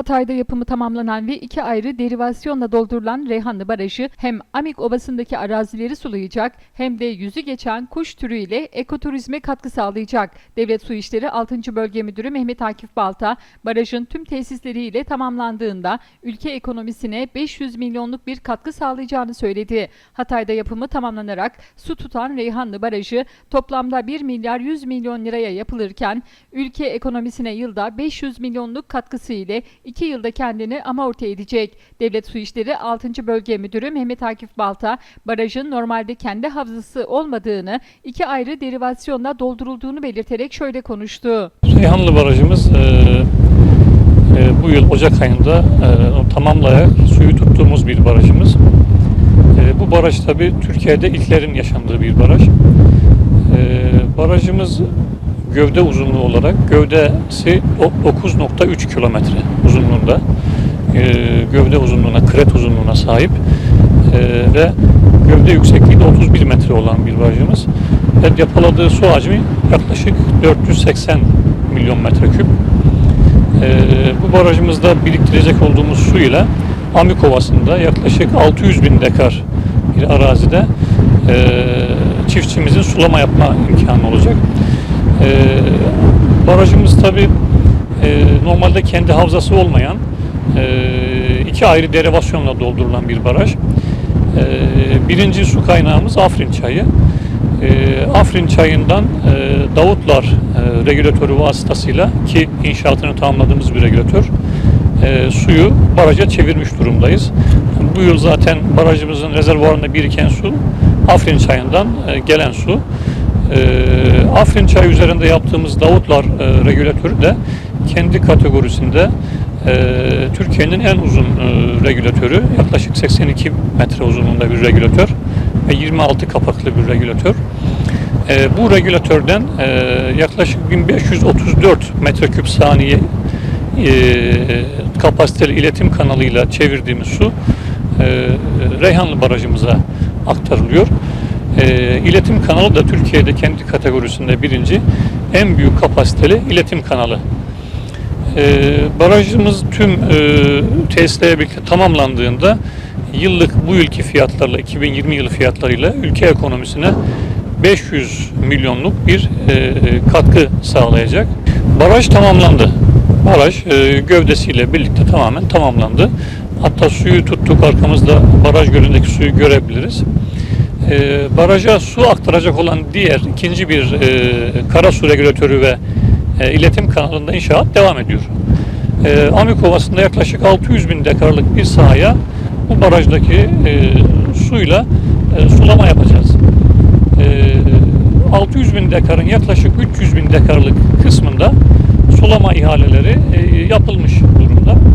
Hatay'da yapımı tamamlanan ve iki ayrı derivasyonla doldurulan Reyhanlı Barajı hem Amik Ovası'ndaki arazileri sulayacak hem de yüzü geçen kuş türüyle ekoturizme katkı sağlayacak. Devlet Su İşleri 6. Bölge Müdürü Mehmet Akif Balta, barajın tüm tesisleriyle tamamlandığında ülke ekonomisine 500 milyonluk bir katkı sağlayacağını söyledi. Hatay'da yapımı tamamlanarak su tutan Reyhanlı Barajı toplamda 1 milyar 100 milyon liraya yapılırken ülke ekonomisine yılda 500 milyonluk katkısı ile 2 yılda kendini amorti edecek. Devlet Su İşleri 6. Bölge Müdürü Mehmet Akif Balta, barajın normalde kendi havzası olmadığını, iki ayrı derivasyonla doldurulduğunu belirterek şöyle konuştu. Reyhanlı Barajımız e, e, bu yıl Ocak ayında e, tamamlayarak suyu tuttuğumuz bir barajımız. E, bu baraj tabi Türkiye'de ilklerin yaşandığı bir baraj. E, barajımız gövde uzunluğu olarak gövdesi o- 9.3 kilometre uzunluğunda. E, gövde uzunluğuna, kret uzunluğuna sahip e, ve gövde yüksekliği de 31 metre olan bir barajımız. Ve depoladığı su hacmi yaklaşık 480 milyon metreküp. Ee, bu barajımızda biriktirecek olduğumuz su ile Amik Ovası'nda yaklaşık 600 bin dekar bir arazide e, çiftçimizin sulama yapma imkanı olacak. E, barajımız tabi normalde kendi havzası olmayan e, iki ayrı derivasyonla doldurulan bir baraj. E, birinci su kaynağımız Afrin çayı. E, Afrin çayından e, Davutlar e, regülatörü vasıtasıyla ki inşaatını tamamladığımız bir regülatör e, suyu baraja çevirmiş durumdayız. Bu yıl zaten barajımızın rezervuarında biriken su Afrin çayından e, gelen su. E, Afrin çayı üzerinde yaptığımız Davutlar e, regülatörü de kendi kategorisinde e, Türkiye'nin en uzun e, regülatörü yaklaşık 82 metre uzunluğunda bir regülatör ve 26 kapaklı bir regülatör. Bu regülatörden yaklaşık 1534 metreküp saniye e, kapasiteli iletim kanalıyla çevirdiğimiz su Reyhanlı Barajımıza aktarılıyor. E, iletim kanalı da Türkiye'de kendi kategorisinde birinci en büyük kapasiteli iletim kanalı. E, barajımız tüm e, tesislerle birlikte tamamlandığında yıllık bu yılki fiyatlarla 2020 yılı fiyatlarıyla ülke ekonomisine 500 milyonluk bir e, katkı sağlayacak. Baraj tamamlandı. Baraj e, gövdesiyle birlikte tamamen tamamlandı. Hatta suyu tuttuk arkamızda baraj gölündeki suyu görebiliriz. E, baraja su aktaracak olan diğer ikinci bir e, kara su regülatörü ve e, iletim kanalında inşaat devam ediyor. E, Amik Ovası'nda yaklaşık 600 bin dekarlık bir sahaya bu barajdaki e, suyla e, sulama yapacağız. E, 600 bin dekarın yaklaşık 300 bin dekarlık kısmında sulama ihaleleri e, yapılmış durumda.